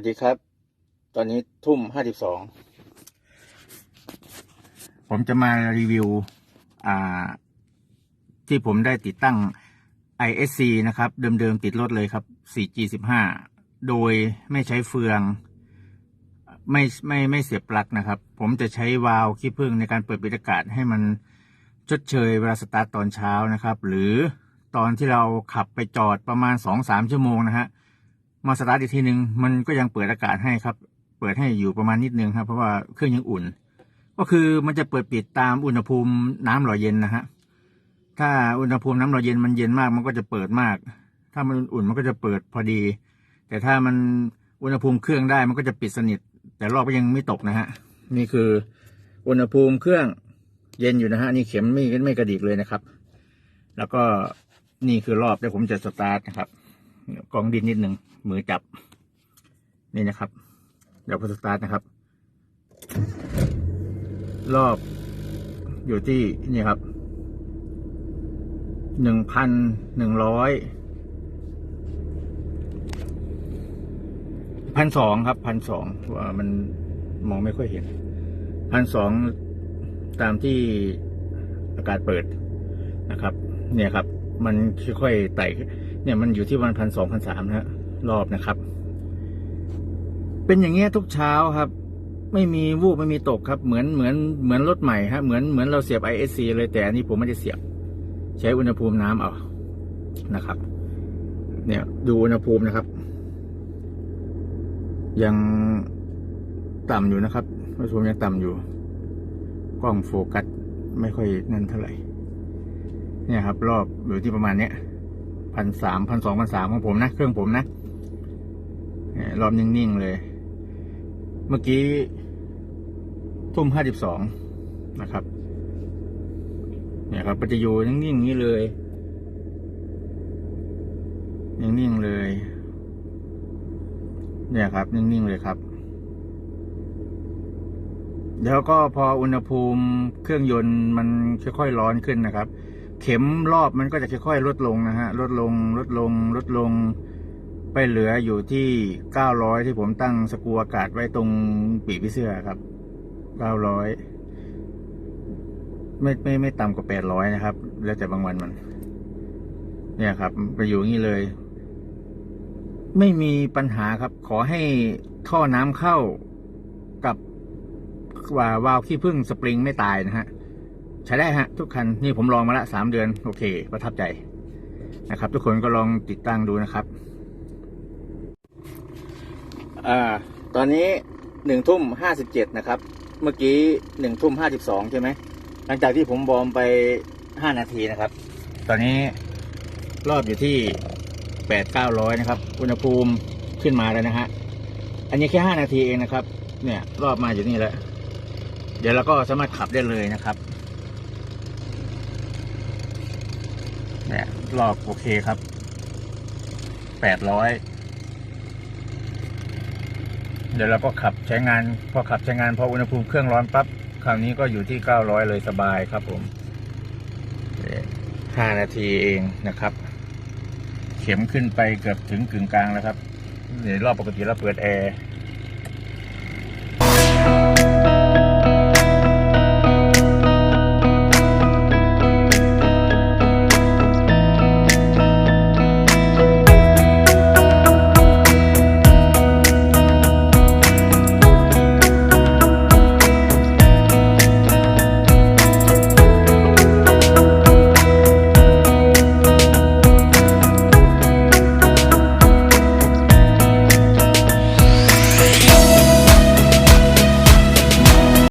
วัสดีครับ ตอนนี้ทุ่มห้าสิบสอง ผมจะมารีวิว อ่า ที่ผมได้ติดตั้ง ISC นะครับ เดิมๆติดรถเลยครับ 4G15 โดยไม่ใช้เฟือง ไม่ไม่ไม่เสียบปลั๊กนะครับ ผมจะใช้วาล์วขี้ผึ้งในการเปิดปิดอากาศให้มันชดเชยเวลาสตาร์ตตอนเช้านะครับ หรือตอนที่เราขับไปจอดประมาณ 2-3 ชั่วโมงนะฮะ มาสตาร์ทอีกทีหนึ่งมันก็ยังเปิดอากาศให้ครับ เปิดให้อยู่ประมาณนิดนึงครับ เพราะว่าเครื่องยังอุ่น ก็คือมันจะเปิดปิดตามอุณหภูมิน้ำหล่อเย็นนะฮะถ้าอุณหภูมิน้ำหล่อเย็นมันเย็นมากมันก็จะเปิดมาก ถ้ามันอุ่นมันก็จะเปิดพอดี แต่ถ้ามันอุณหภูมิเครื่องได้มันก็จะปิดสนิท แต่รอบก็ยังไม่ตกนะฮะนี่คืออุณหภูมิเครื่องเย็นอยู่นะฮะนี่เข็มไม่ไม่กระดิกเลยนะครับ แล้วก็นี่คือรอบเดี๋ยวผมจะสตาร์ทนะครับกองดินนิดหนึ่ง มือจับ นี่นะครับ เดี๋ยวพอสตาร์ทนะครับ รอบอยู่ที่นี่ครับหนึ่งพันหนึ่งร้อยพันสองครับพันสองว่ามันมองไม่ค่อยเห็นพันสองตามที่อากาศเปิดนะครับ เนี่ยครับ มันค่อยๆไต่เนี่ยมันอยู่ที่วันพันสองพันสามนะฮะ รอบนะครับ เป็นอย่างเงี้ยทุกเช้าครับ ไม่มีวูบไม่มีตกครับ เหมือนเหมือนเหมือนรถใหม่ฮะเหมือนเหมือนเราเสียบ ISC เลยแต่อันนี้ผมไม่ได้เสียบ ใช้อุณหภูมิน้ำเอานะครับ เนี่ย ดูอุณหภูมินะครับ ยังต่ำอยู่นะครับอุณหภูมิยังต่ำอยู่ กล้องโฟกัสไม่ค่อยนั่นเท่าไหร่ เนี่ยครับ รอบอยู่ที่ประมาณเนี้ยพันสามพันสองพันสามของผมนะ เครื่องผมนะ รอบนิ่ง ๆ เลย เมื่อกี้ ทุ่มห้าสิบสองนะครับ เนี่ยครับมันจะอยู่นิ่งๆอย่างนี้เลย นิ่ง ๆ เลย เนี่ยครับ นิ่ง ๆ เลยครับ เดี๋ยวก็พออุณหภูมิเครื่องยนต์มันค่อยๆร้อนขึ้นนะครับ เข็มรอบมันก็จะค่อยๆลดลงนะฮะ ลดลง ลดลง ลดลง ไปเหลืออยู่ที่ 900 ที่ผมตั้งสกูอากาศไว้ตรงปีกพี่เสื้อครับ 900 ไม่ไม่ไม่ต่ำกว่า 800 นะครับ แล้วแต่บางวันมัน เนี่ยครับ ไปอยู่งนี้เลย ไม่มีปัญหาครับ ขอให้ท่อน้ำเข้ากับว่าวาล์วขี้ผึ้งสปริงไม่ตายนะฮะ ใช้ได้ฮะ ทุกคัน นี่ผมลองมาละสามเดือน โอเค ประทับใจนะครับ ทุกคนก็ลองติดตั้งดูนะครับ อ่า ตอนนี้หนึ่งทุ่มห้าสิบเจ็ดนะครับ เมื่อกี้หนึ่งทุ่มห้าสิบสองใช่ไหม หลังจากที่ผมบอมไปห้านาทีนะครับ ตอนนี้รอบอยู่ที่แปดเก้าร้อยนะครับ อุณหภูมิขึ้นมาแล้วนะฮะ อันนี้แค่ห้านาทีเองนะครับ เนี่ย รอบมาอยู่นี่แล้ว เดี๋ยวเราก็สามารถขับได้เลยนะครับ เนี่ย รอบโอเคครับแปดร้อย เดี๋ยวเราก็ขับใช้งาน พอขับใช้งานพออุณหภูมิเครื่องร้อนปั๊บคราวนี้ก็อยู่ที่ 900 เลยสบายครับผมห้านาทีเองนะครับ เข็มขึ้นไปเกือบถึงกึ่งกลางแล้วครับในรอบปกติเราเปิดแอร์